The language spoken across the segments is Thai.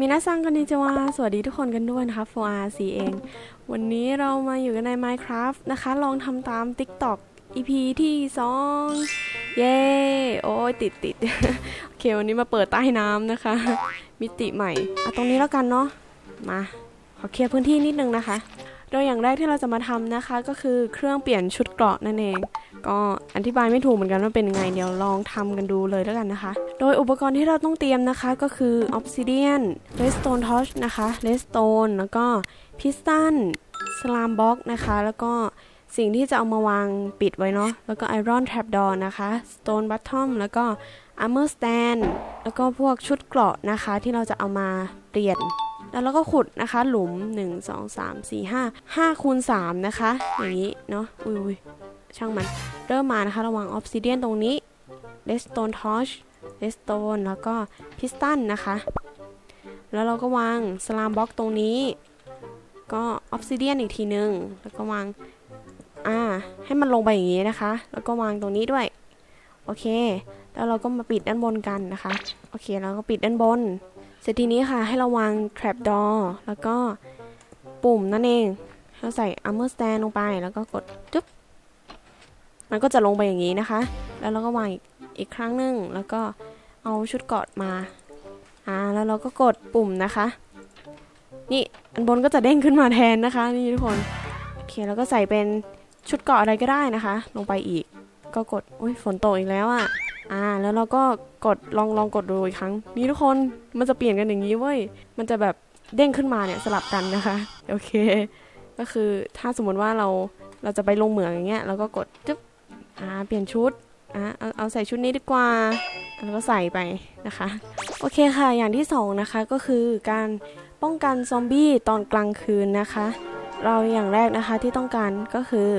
มีนาซังกันนิจวาสวัสดีทุกคนกันด้วยนะคะ 4RC เอง วันนี้เรามาอยู่กันใน Minecraft นะคะ ลองทำตาม TikTok EP ที่ 2 เย้ โอ้ยติดติดโอเค วันนี้มาเปิดใต้น้ำนะคะ มิติใหม่เอาตรงนี้แล้วกันเนาะ มา ขอเคลียร์พื้นที่นิดนึงนะคะ โดยอย่างแรกที่เราจะมาทำนะคะ ก็คือเครื่องเปลี่ยนชุดเกราะนั่นเอง ก็อธิบายไม่ถูกเหมือนกันว่าเป็นยังไงเดี๋ยวลองทำกันดูเลยแล้วกันนะคะ โดยอุปกรณ์ที่เราต้องเตรียมนะคะก็คือ obsidian redstone torch นะคะ redstone แล้วก็ piston slam box นะคะ แล้วก็สิ่งที่จะเอามาวางปิดไว้เนาะ แล้วก็ iron trapdoor นะคะ stone bottom แล้วก็ armor stand แล้วก็พวกชุดเกราะนะคะ ที่เราจะเอามาเปลี่ยนแล้วเราก็ขุดนะคะ หลุม 1 2 3 4 5 5คูณ3นะคะ อย่างนี้เนาะ อุ้ยอุ้ย ช่างมัน เริ่มมานะคะระหว่างออ s ซิเดียนตรงนี้ redstone torch redstone แล้วก็ piston นะคะ แล้วเราก็วาง slam box ตรงนี้ ก็ออ s ซิเดียนอีกทีหนึ่งแล้วก็วางอ่าให้มันลงไปอย่างนี้นะคะ แล้วก็วางตรงนี้ด้วย โอเค แล้วเราก็มาปิดด้านบนกันนะคะ โอเคเราก็ปิดด้านบน เสร็จทีนี้ค่ะให้เราวาง trap door แล้วก็ปุ่มนั่นเองเราใส่ armor stand ลงไปแล้วก็กดจุ๊บ มันก็จะลงไปอย่างนี้นะคะ แล้วเราก็วางอีกอีกครั้งหนึ่งแล้วก็เอาชุดเกาะมา อ่า แล้วเราก็กดปุ่มนะคะ นี่อันบนก็จะเด้งขึ้นมาแทนนะคะ นี่ทุกคน โอเค แล้วก็ใส่เป็นชุดเกาะอะไรก็ได้นะคะ ลงไปอีก ก็กด อุ้ยฝนตกอีกแล้วอะ่ะ อ่า แล้วเราก็กดลองลองกดดูอีกครั้ง นี่ทุกคน มันจะเปลี่ยนกันอย่างนี้เว้ย มันจะแบบเด้งขึ้นมาเนี่ยสลับกันนะคะ โอเค ก็คือถ้าสมมติว่าเราเราจะไปลงเหมืองอย่างเงี้ย เราก็กดจึ๊บ อ่าเปลี่ยนชุดอ่าเอาเอาใส่ชุดนี้ดีกว่าแล้วก็ใส่ไปนะคะ โอเคค่ะอย่างที่สองนะคะก็คือการป้องกันซอมบี้ตอนกลางคืนนะคะ เราอย่างแรกนะคะที่ต้องการก็คือ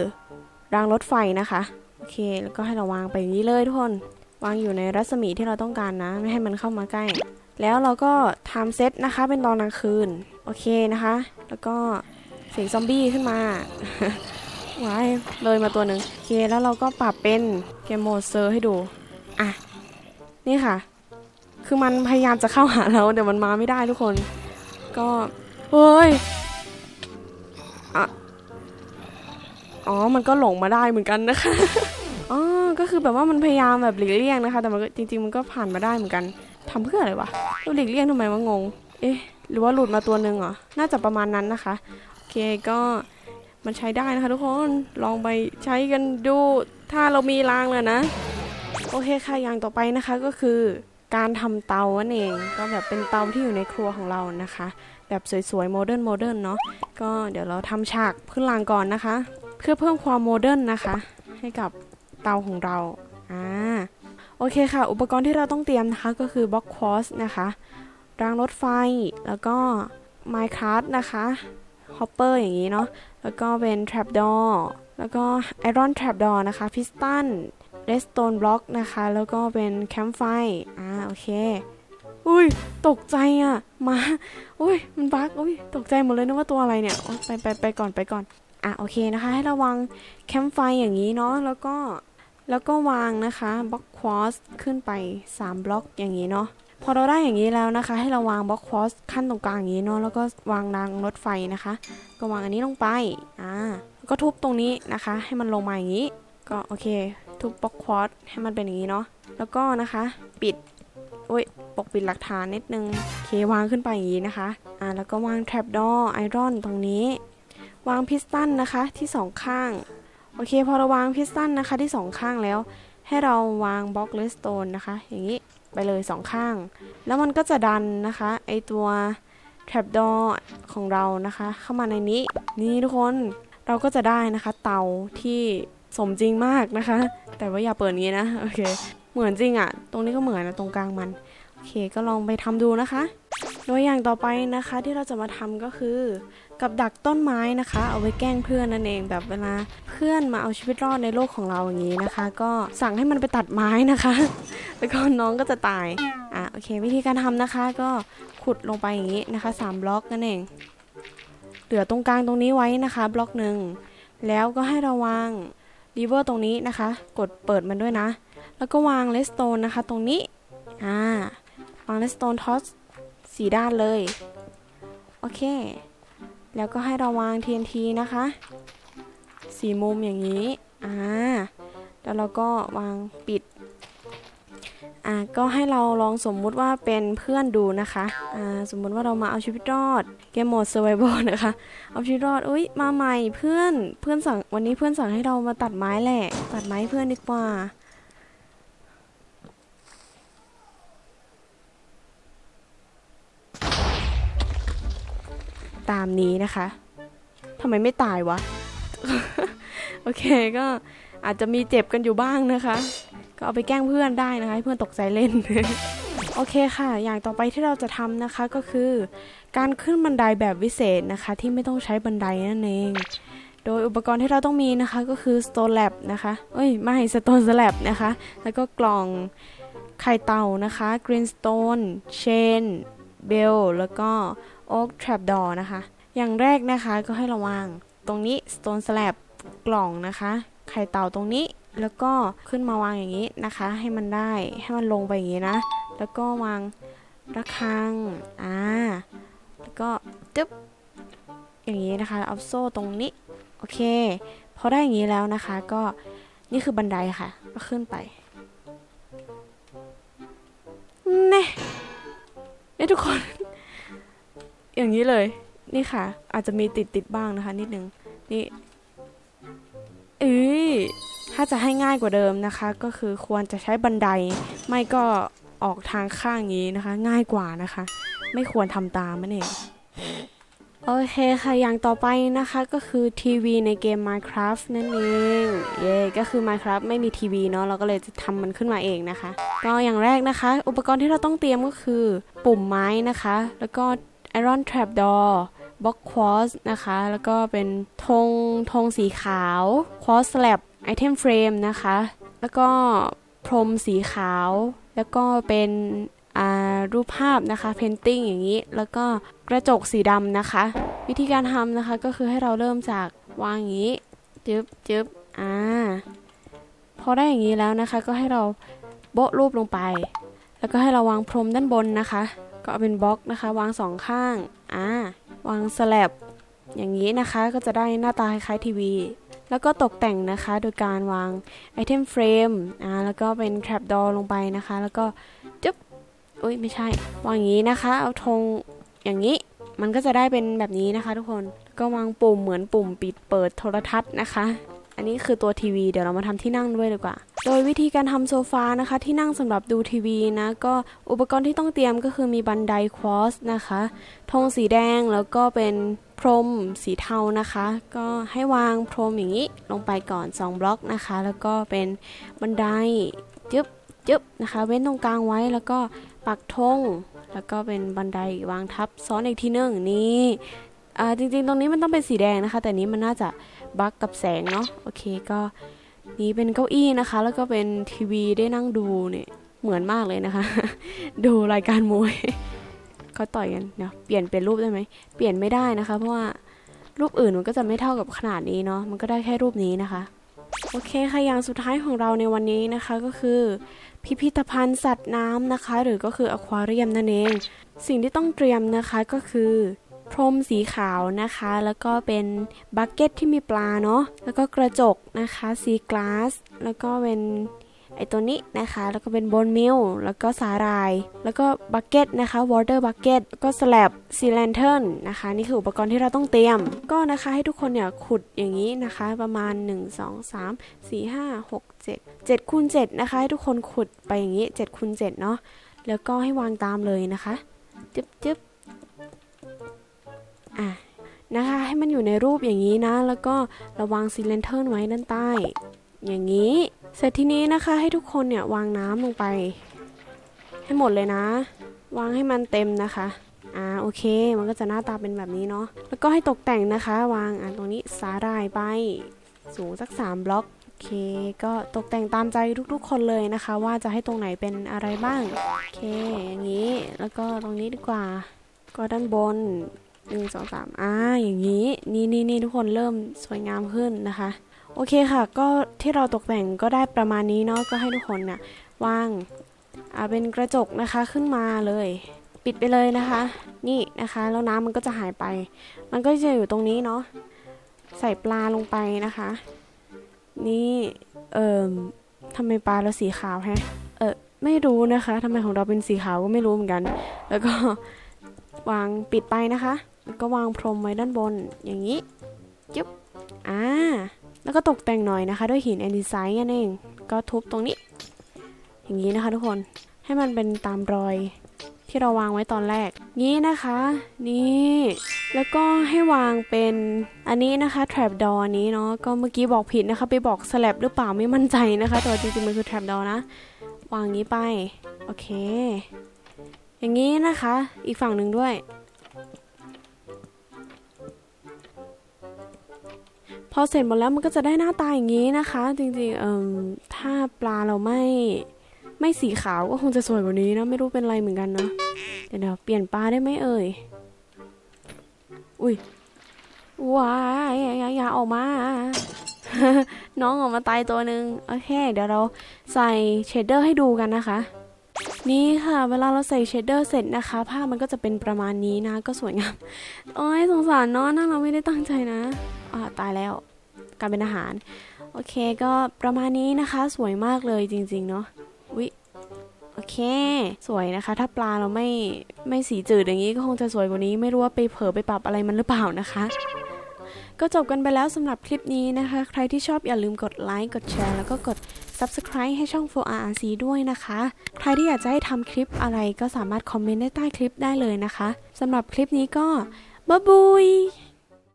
รางรถไฟนะคะ โอเค แล้วก็ให้เราวางไปอย่างนี้เลยทุกคน วางอยู่ในรัศมีที่เราต้องการนะ ไม่ให้มันเข้ามาใกล้ แล้วเราก็ทำเซตนะคะเป็นตอนกลางคืน โอเคนะคะ แล้วก็เสียงซอมบี้ขึ้นมา ว้ายเลยมาตัวหนึ่งโอเคแล้วเราก็ปรับเป็นเกมโหมดเซอร์ให้ดู อะ นี่ค่ะ คือมันพยายามจะเข้าหาเราแต่มันมาไม่ได้ทุกคน ก็เฮ้ยอะอ๋อ มันก็หลงมาได้เหมือนกันนะคะ อ๋อ ก็คือแบบว่ามันพยายามแบบหลีกเลี่ยงนะคะ แต่มันก็จริง ๆ มันก็ผ่านมาได้เหมือนกันทำเพื่ออะไรวะเราหลีกเลี่ยงทำไมวะงง เอ๊ะ หรือว่าหลุดมาตัวหนึ่งเหรอ น่าจะประมาณนั้นนะคะ โอเค ก็ มันใช้ได้นะคะทุกคนลองไปใช้กันดูถ้าเรามีรางเลยนะ โอเคค่ะอย่างต่อไปนะคะก็คือการทำเตานั่นเองก็แบบเป็นเตาที่อยู่ในครัวของเรานะคะ แบบสวยๆโมเดิร์นโมเดิร์นเนาะก็เดี๋ยวเราทำฉากพื้นรางก่อนนะคะ เพื่อเพิ่มความโมเดิร์นนะคะ ให้กับเตาของเราอ่าโอเคค่ะ อุปกรณ์ที่เราต้องเตรียมนะคะก็คือบล็อกควอสนะคะรางรถไฟแล้วก็ไมค์คัสนะคะ ฮอปเปอร์อย่างนี้เนาะแล้วก็เป็น trap door แล้วก็ iron trap door นะคะ piston redstone block นะคะ แล้วก็เป็น campfire อ่าโอเค อุ้ย ตกใจอะมาอุ้ย มันบั๊กอุ้ย ตกใจหมดเลยนึกว่าตัวอะไรเนี่ยไปไปไปก่อนไปก่อน อะโอเคนะคะ ให้ระวัง campfire อย่างนี้เนาะแล้วก็แล้วก็วางนะคะบล็อกควอสขึ้นไป 3 บล็อกอย่างนี้เนาะ พอเราได้อย่างนี้แล้วนะคะ ให้เราวางบล็อกคอสขั้นตรงกลางอย่างนี้เนาะแล้วก็วางรางรถไฟนะคะ ก็วางอันนี้ลงไปอ่าก็ทุบตรงนี้นะคะ ให้มันลงมาอย่างนี้ ก็โอเค ทุบบล็อกคอสให้มันเป็นอย่างนี้เนาะแล้วก็นะคะ ปิดโอ้ยปกปิดหลักฐานนิดนึงโอเควางขึ้นไปอย่างนี้นะคะอ่าแล้วก็วาง trap door iron ตรงนี้ วางพิสตันนะคะที่สองข้างโอเคพอเราวางพิสตันนะคะที่สองข้างแล้ว ให้เราวางบล็อกเลสโตนนะคะ อย่างนี้ ไปเลยสองข้าง แล้วมันก็จะดันนะคะไอตัว trap door ของเรานะคะ เข้ามาในนี้นี่ทุกคนเราก็จะได้นะคะ เตาที่สมจริงมากนะคะ แต่ว่าอย่าเปิดนี้นะโอเค เหมือนจริงอะ่ะ ตรงนี้ก็เหมือนนะตรงกลางมัน โอเคก็ลองไปทำดูนะคะ โดยอย่างต่อไปนะคะที่เราจะมาทำก็คือ กับดักต้นไม้นะคะ เอาไว้แกล้งเพื่อนนั่นเองแบบเวลาเพื่อนมาเอาชีวิตรอดในโลกของเราอย่างนี้นะคะ ก็สั่งให้มันไปตัดไม้นะคะแล้วก็น้องก็จะตายอะโอเค วิธีการทำนะคะก็ขุดลงไปอย่างนี้นะคะสามบล็อกนั่นเองเหลือตรงกลางตรงนี้ไว้นะคะ บล็อกหนึ่งแล้วก็ให้เราวางรีเวอร์ตรงนี้นะคะ กดเปิดมันด้วยนะ แล้วก็วางเลสโตนนะคะ ตรงนี้อ่าวางเลสโตนทอส สีด้านเลย โอเค แล้วก็ให้เราวาง TNT นะคะ สีมุมอย่างนี้ อ่า แล้วเราก็วางปิด อ่า ก็ให้เราลองสมมุติว่าเป็นเพื่อนดูนะคะ อ่า สมมุติว่าเรามาเอาชีวิตรอด เกมโหมด survival นะคะ เอาชีวิตรอด อุ้ย มาใหม่เพื่อน เพื่อนสั่ง วันนี้เพื่อนสั่งให้เรามาตัดไม้แหละ ตัดไม้เพื่อนดีกว่า ตามนี้นะคะทำไมไม่ตายวะ โอเคก็อาจจะมีเจ็บกันอยู่บ้างนะคะ ก็เอาไปแกล้งเพื่อนได้นะคะให้เพื่อนตกใจเล่น โอเคค่ะ อย่างต่อไปที่เราจะทำนะคะก็คือ การขึ้นบันไดแบบวิเศษนะคะ ที่ไม่ต้องใช้บันไดนั่นเอง โดยอุปกรณ์ที่เราต้องมีนะคะก็คือ stone lab นะคะ เอ้ย ไม่ stone slab นะคะ แล้วก็กล่องไข่เต่านะคะ greenstone chain bell แล้วก็ oak trapdoor นะคะ อย่างแรกนะคะก็ให้ระวังตรงนี้ stone slab กล่องนะคะ ไข่เต่าตรงนี้แล้วก็ขึ้นมาวางอย่างนี้นะคะ ให้มันได้ให้มันลงไปอย่างนี้นะ แล้วก็วางระฆังอ่าแล้วก็จึ๊บอย่างนี้นะคะ เอาโซ่ตรงนี้โอเคพอได้อย่างนี้แล้วนะคะก็นี่คือบันไดค่ะ ก็ขึ้นไปเน่เนี่ยทุกคน อย่างนี้เลย นี่ค่ะ อาจจะมีติดติดบ้างนะคะ นิดนึง นี่เอ้ยถ้าจะให้ง่ายกว่าเดิมนะคะ ก็คือควรจะใช้บันได ไม่ก็ออกทางข้างนี้นะคะ ง่ายกว่านะคะ ไม่ควรทำตามนั่นเองโอเคค่ะ อย่างต่อไปนะคะก็คือทีวีในเกม Minecraft นั่นเอง เย่ก็คือ Minecraft ไม่มีทีวีเนาะเราก็เลยจะทำมันขึ้นมาเองนะคะ ก็อย่างแรกนะคะ อุปกรณ์ที่เราต้องเตรียมก็คือ ปุ่มไม้นะคะ แล้วก็ Iron Trapdoor บล็อกควอสนะคะ แล้วก็เป็นธงธงสีขาวควอสแลบไอเทมเฟรมนะคะ แล้วก็พรมสีขาว แล้วก็เป็นอ่ารูปภาพนะคะเพนติ้งอย่างนี้ แล้วก็กระจกสีดำนะคะ วิธีการทำนะคะก็คือให้เราเริ่มจากวางอย่างนี้จึ๊บจึ๊บอ่าพอได้อย่างนี้แล้วนะคะ ก็ให้เราโบะรูปลงไป แล้วก็ให้เราวางพรมด้านบนนะคะ ก็เอาเป็นบล็อกนะคะ วางสองข้างอ่าวางสลับอย่างนี้นะคะก็จะได้หน้าตาคล้ายทีวี แล้วก็ตกแต่งนะคะโดยการวางไอเทมเฟรมอ่าแล้วก็เป็น trap door ลงไปนะคะ แล้วก็จึ๊บอุ้ยไม่ใช่ วางอย่างนี้นะคะ เอาธงอย่างนี้มันก็จะได้เป็นแบบนี้นะคะ ทุกคนก็วางปุ่มเหมือนปุ่มปิดเปิดโทรทัศน์นะคะ อันนี้คือตัวทีวีเดี๋ยวเรามาทำที่นั่งด้วยดีกว่า โดยวิธีการทำโซฟานะคะ ที่นั่งสำหรับดูทีวีนะก็อุปกรณ์ที่ต้องเตรียมก็คือมีบันไดควอสนะคะธงสีแดงแล้วก็เป็นพรมสีเทานะคะ ก็ให้วางพรมอย่างนี้ลงไปก่อน 2 บล็อกนะคะ แล้วก็เป็นบันไดจึ๊บจึ๊บนะคะ เว้นตรงกลางไว้แล้วก็ปักธงแล้วก็เป็นบันไดวางทับซ้อนอีกทีหนึงนี่จริงๆ ตรงนี้มันต้องเป็นสีแดงนะคะ แต่นี้มันน่าจะ บั๊กกับแสงเนาะโอเคก็นี่เป็นเก้าอี้นะคะ แล้วก็เป็นทีวีได้นั่งดูเนี่ยเหมือนมากเลยนะคะ ดูรายการมวยเขาต่อยกันเดี๋ยวเปลี่ยนเป็นรูปได้ไหมเปลี่ยนไม่ได้นะคะ เพราะว่ารูปอื่นมันก็จะไม่เท่ากับขนาดนี้เนาะมันก็ได้แค่รูปนี้นะคะ โอเคค่ะอย่างสุดท้ายของเราในวันนี้นะคะก็คือ พิพิธภัณฑ์สัตว์น้ำนะคะ หรือก็คืออควาเรียมนั่นเอง สิ่งที่ต้องเตรียมนะคะก็คือ พรมสีขาวนะคะ แล้วก็เป็นบักเก็ตที่มีปลาเนาะแล้วก็กระจกนะคะสีกลาส แล้วก็เป็นไอตัวนี้นะคะ แล้วก็เป็นบนมิลแล้วก็สาหร่าย แล้วก็บักเก็ตนะคะ water bucket ก็ตก็สลับซีแลนเทิร์นนะคะ นี่คืออุปกรณ์ที่เราต้องเตรียม ก็นะคะให้ทุกคนเนี่ยขุดอย่างนี้นะคะ ประมาณ 1 2 3 4 5 6 7 7คูณ7นะคะ ให้ทุกคนขุดไปอย่างนี้7คูณ7เนาะแล้วก็ให้วางตามเลยนะคะ จึ๊บจึ๊บ นะคะ ให้มันอยู่ในรูปอย่างนี้นะ แล้วก็ระวางซีเลนเทิร์นไว้ด้านใต้ อย่างนี้ เสร็จทีนี้นะคะให้ทุกคนเนี่ยวางน้ำลงไป ให้หมดเลยนะ วางให้มันเต็มนะคะอ่าโอเค มันก็จะหน้าตาเป็นแบบนี้เนาะแล้วก็ให้ตกแต่งนะคะ วางอ่าตรงนี้สาหร่ายไป สูงสัก 3 บล็อกโอเค ก็ตกแต่งตามใจทุกๆ คนเลยนะคะ ว่าจะให้ตรงไหนเป็นอะไรบ้างโอเคอย่างนี้แล้วก็ตรงนี้ดีกว่า ก็ด้านบน หนึ่งสองสามอ่าอย่างนี้นี่นี่นี่ทุกคนเริ่มสวยงามขึ้นนะคะ โอเคค่ะ ก็ที่เราตกแต่งก็ได้ประมาณนี้เนาะก็ให้ทุกคนเนี่ยวางอ่าเป็นกระจกนะคะขึ้นมาเลย ปิดไปเลยนะคะ นี่นะคะแล้วน้ำมันก็จะหายไป มันก็จะอยู่ตรงนี้เนาะใส่ปลาลงไปนะคะ นี่เอ่อทำไมปลาเราสีขาวแฮะเออไม่รู้นะคะทำไมของเราเป็นสีขาวก็ไม่รู้เหมือนกัน แล้วก็วางปิดไปนะคะ ก็วางพรมไว้ด้านบนอย่างนี้จุ๊บอ่าแล้วก็ตกแต่งหน่อยนะคะ ด้วยหินแอนดิไซน์นั่นเองก็ทุบตรงนี้ อย่างนี้นะคะทุกคนให้มันเป็นตามรอยที่เราวางไว้ตอนแรก นี้นะคะ นี่ แล้วก็ให้วางเป็นอันนี้นะคะ trap door นี้เนาะ ก็เมื่อกี้บอกผิดนะคะ ไปบอก slab หรือเปล่าไม่มั่นใจนะคะ แต่จริงๆ มันคือ trap door นะ วางอย่างนี้ไป โอเค อย่างนี้นะคะ อีกฝั่งหนึ่งด้วย พอเสร็จหมดแล้วมันก็จะได้หน้าตาอย่างนี้นะคะ จริงๆเอ่มถ้าปลาเราไม่ไม่สีขาวก็คงจะสวยกว่านี้นะ ไม่รู้เป็นไรเหมือนกันนะเดี๋ยวเปลี่ยนปลาได้ไหมเอ่ย อุ้ยว้ายอย่าอย่าอย่าออกมา น้องออกมาตายตัวหนึ่งโอเค เดี๋ยวเราใส่เชดเดอร์ให้ดูกันนะคะ นี่ค่ะ เวลาเราใส่เชดเดอร์เสร็จนะคะ ภาพมันก็จะเป็นประมาณนี้นะ ก็สวยงาม โอ้ยสงสารเน้องน่าเราไม่ได้ตั้งใจนะ อ่าตายแล้วกลารเป็นอาหาร โอเคก็ประมาณนี้นะคะ สวยมากเลยจริง ๆ เนาะวิโอเค สวยนะคะ ถ้าปลาเราไม่ไม่สีจืดอย่างนี้ก็คงจะสวยกว่านี้ ไม่รู้ว่าไปเผลอไปปรับอะไรมันหรือเปล่านะคะก็จบกันไปแล้วสำหรับคลิปนี้นะคะ ใครที่ชอบอย่าลืมกดไลค์ กดแชร์ แล้วก็กด Subscribe ให้ช่อง 4RRC ด้วยนะคะ ใครที่อยากจะให้ทำคลิปอะไรก็สามารถคอมเมนต์ได้ใต้คลิปได้เลยนะคะสำหรับคลิปนี้ก็บ๊ายบาย